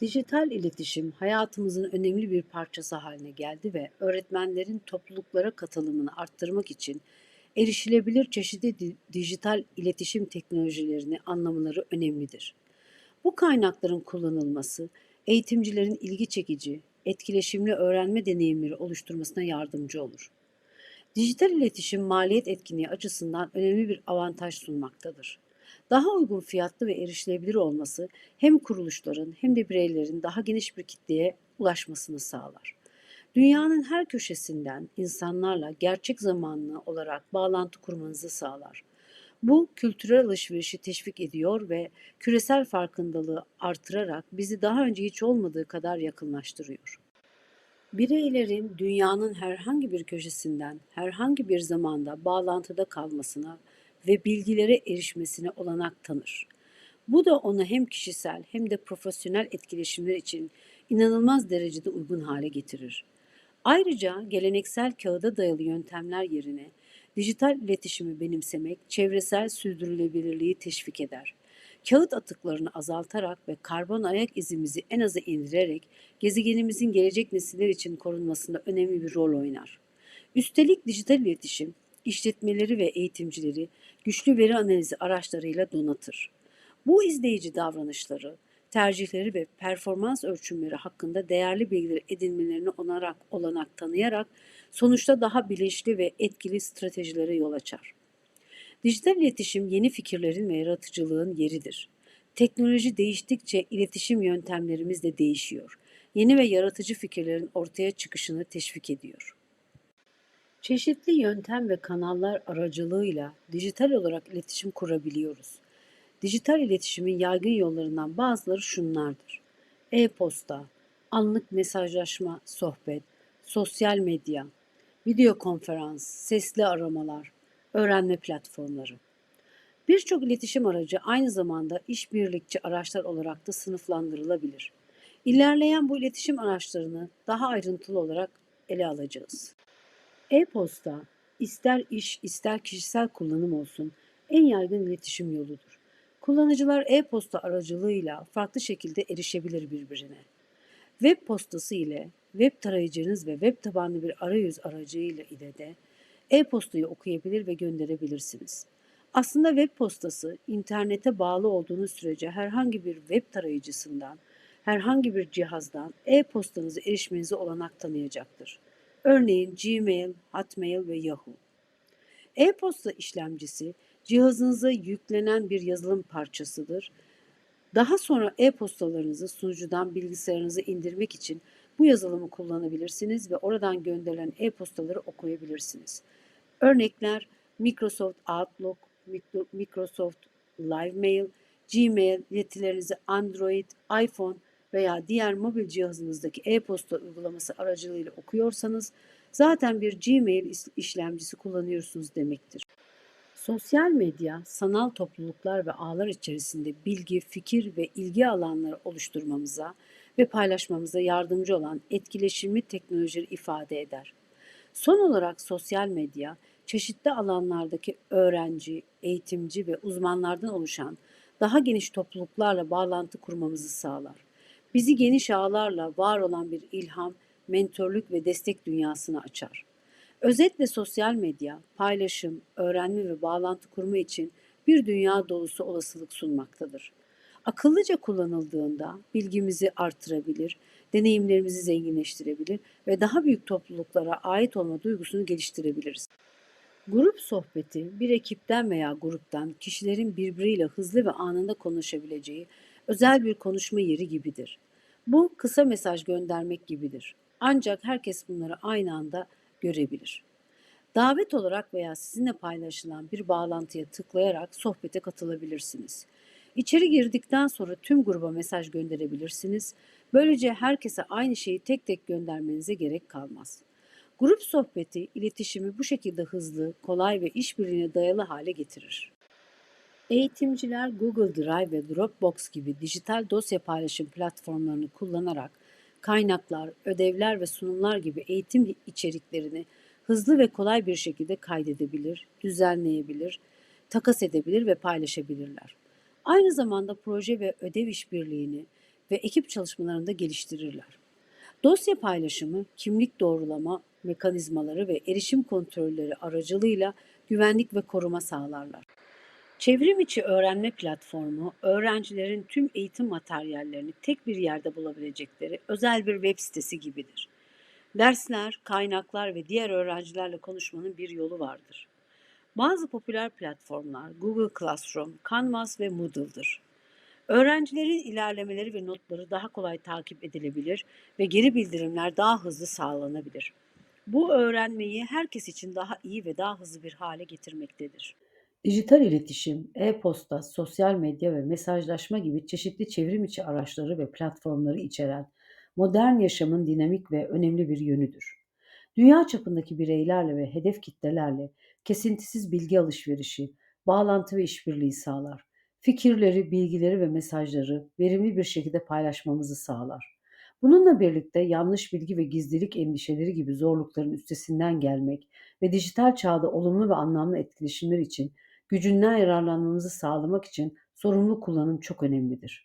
Dijital iletişim hayatımızın önemli bir parçası haline geldi ve öğretmenlerin topluluklara katılımını arttırmak için erişilebilir çeşitli di- dijital iletişim teknolojilerini anlamaları önemlidir. Bu kaynakların kullanılması eğitimcilerin ilgi çekici, etkileşimli öğrenme deneyimleri oluşturmasına yardımcı olur. Dijital iletişim maliyet etkinliği açısından önemli bir avantaj sunmaktadır. Daha uygun fiyatlı ve erişilebilir olması hem kuruluşların hem de bireylerin daha geniş bir kitleye ulaşmasını sağlar. Dünyanın her köşesinden insanlarla gerçek zamanlı olarak bağlantı kurmanızı sağlar. Bu kültürel alışverişi teşvik ediyor ve küresel farkındalığı artırarak bizi daha önce hiç olmadığı kadar yakınlaştırıyor. Bireylerin dünyanın herhangi bir köşesinden herhangi bir zamanda bağlantıda kalmasına ve bilgilere erişmesine olanak tanır. Bu da onu hem kişisel hem de profesyonel etkileşimler için inanılmaz derecede uygun hale getirir. Ayrıca geleneksel kağıda dayalı yöntemler yerine dijital iletişimi benimsemek çevresel sürdürülebilirliği teşvik eder. Kağıt atıklarını azaltarak ve karbon ayak izimizi en aza indirerek gezegenimizin gelecek nesiller için korunmasında önemli bir rol oynar. Üstelik dijital iletişim işletmeleri ve eğitimcileri güçlü veri analizi araçlarıyla donatır. Bu izleyici davranışları, tercihleri ve performans ölçümleri hakkında değerli bilgiler edinmelerini onarak, olanak tanıyarak sonuçta daha bilinçli ve etkili stratejilere yol açar. Dijital iletişim yeni fikirlerin ve yaratıcılığın yeridir. Teknoloji değiştikçe iletişim yöntemlerimiz de değişiyor. Yeni ve yaratıcı fikirlerin ortaya çıkışını teşvik ediyor. Çeşitli yöntem ve kanallar aracılığıyla dijital olarak iletişim kurabiliyoruz. Dijital iletişimin yaygın yollarından bazıları şunlardır. E-posta, anlık mesajlaşma, sohbet, sosyal medya, video konferans, sesli aramalar, öğrenme platformları. Birçok iletişim aracı aynı zamanda işbirlikçi araçlar olarak da sınıflandırılabilir. İlerleyen bu iletişim araçlarını daha ayrıntılı olarak ele alacağız. E-posta ister iş ister kişisel kullanım olsun en yaygın iletişim yoludur. Kullanıcılar e-posta aracılığıyla farklı şekilde erişebilir birbirine. Web postası ile web tarayıcınız ve web tabanlı bir arayüz aracıyla ile de e-postayı okuyabilir ve gönderebilirsiniz. Aslında web postası internete bağlı olduğunuz sürece herhangi bir web tarayıcısından, herhangi bir cihazdan e-postanızı erişmenize olanak tanıyacaktır. Örneğin Gmail, Hotmail ve Yahoo. E-posta işlemcisi cihazınıza yüklenen bir yazılım parçasıdır. Daha sonra e-postalarınızı sunucudan bilgisayarınıza indirmek için bu yazılımı kullanabilirsiniz ve oradan gönderilen e-postaları okuyabilirsiniz. Örnekler Microsoft Outlook, Microsoft Live Gmail iletilerinizi Android, iPhone veya diğer mobil cihazınızdaki e-posta uygulaması aracılığıyla okuyorsanız zaten bir Gmail işlemcisi kullanıyorsunuz demektir. Sosyal medya, sanal topluluklar ve ağlar içerisinde bilgi, fikir ve ilgi alanları oluşturmamıza ve paylaşmamıza yardımcı olan etkileşimli teknolojileri ifade eder. Son olarak sosyal medya, çeşitli alanlardaki öğrenci, eğitimci ve uzmanlardan oluşan daha geniş topluluklarla bağlantı kurmamızı sağlar. Bizi geniş ağlarla var olan bir ilham, mentorluk ve destek dünyasına açar. Özetle sosyal medya, paylaşım, öğrenme ve bağlantı kurma için bir dünya dolusu olasılık sunmaktadır. Akıllıca kullanıldığında bilgimizi artırabilir, deneyimlerimizi zenginleştirebilir ve daha büyük topluluklara ait olma duygusunu geliştirebiliriz. Grup sohbeti bir ekipten veya gruptan kişilerin birbiriyle hızlı ve anında konuşabileceği özel bir konuşma yeri gibidir. Bu kısa mesaj göndermek gibidir. Ancak herkes bunları aynı anda görebilir. Davet olarak veya sizinle paylaşılan bir bağlantıya tıklayarak sohbete katılabilirsiniz. İçeri girdikten sonra tüm gruba mesaj gönderebilirsiniz. Böylece herkese aynı şeyi tek tek göndermenize gerek kalmaz. Grup sohbeti iletişimi bu şekilde hızlı, kolay ve işbirliğine dayalı hale getirir. Eğitimciler Google Drive ve Dropbox gibi dijital dosya paylaşım platformlarını kullanarak kaynaklar, ödevler ve sunumlar gibi eğitim içeriklerini hızlı ve kolay bir şekilde kaydedebilir, düzenleyebilir, takas edebilir ve paylaşabilirler. Aynı zamanda proje ve ödev işbirliğini ve ekip çalışmalarında geliştirirler. Dosya paylaşımı, kimlik doğrulama mekanizmaları ve erişim kontrolleri aracılığıyla güvenlik ve koruma sağlarlar. Çevrim içi öğrenme platformu, öğrencilerin tüm eğitim materyallerini tek bir yerde bulabilecekleri özel bir web sitesi gibidir. Dersler, kaynaklar ve diğer öğrencilerle konuşmanın bir yolu vardır. Bazı popüler platformlar Google Classroom, Canvas ve Moodle'dır. Öğrencilerin ilerlemeleri ve notları daha kolay takip edilebilir ve geri bildirimler daha hızlı sağlanabilir. Bu öğrenmeyi herkes için daha iyi ve daha hızlı bir hale getirmektedir. Dijital iletişim, e-posta, sosyal medya ve mesajlaşma gibi çeşitli çevrim içi araçları ve platformları içeren modern yaşamın dinamik ve önemli bir yönüdür. Dünya çapındaki bireylerle ve hedef kitlelerle kesintisiz bilgi alışverişi, bağlantı ve işbirliği sağlar. Fikirleri, bilgileri ve mesajları verimli bir şekilde paylaşmamızı sağlar. Bununla birlikte yanlış bilgi ve gizlilik endişeleri gibi zorlukların üstesinden gelmek ve dijital çağda olumlu ve anlamlı etkileşimler için gücünden yararlanmamızı sağlamak için sorumlu kullanım çok önemlidir.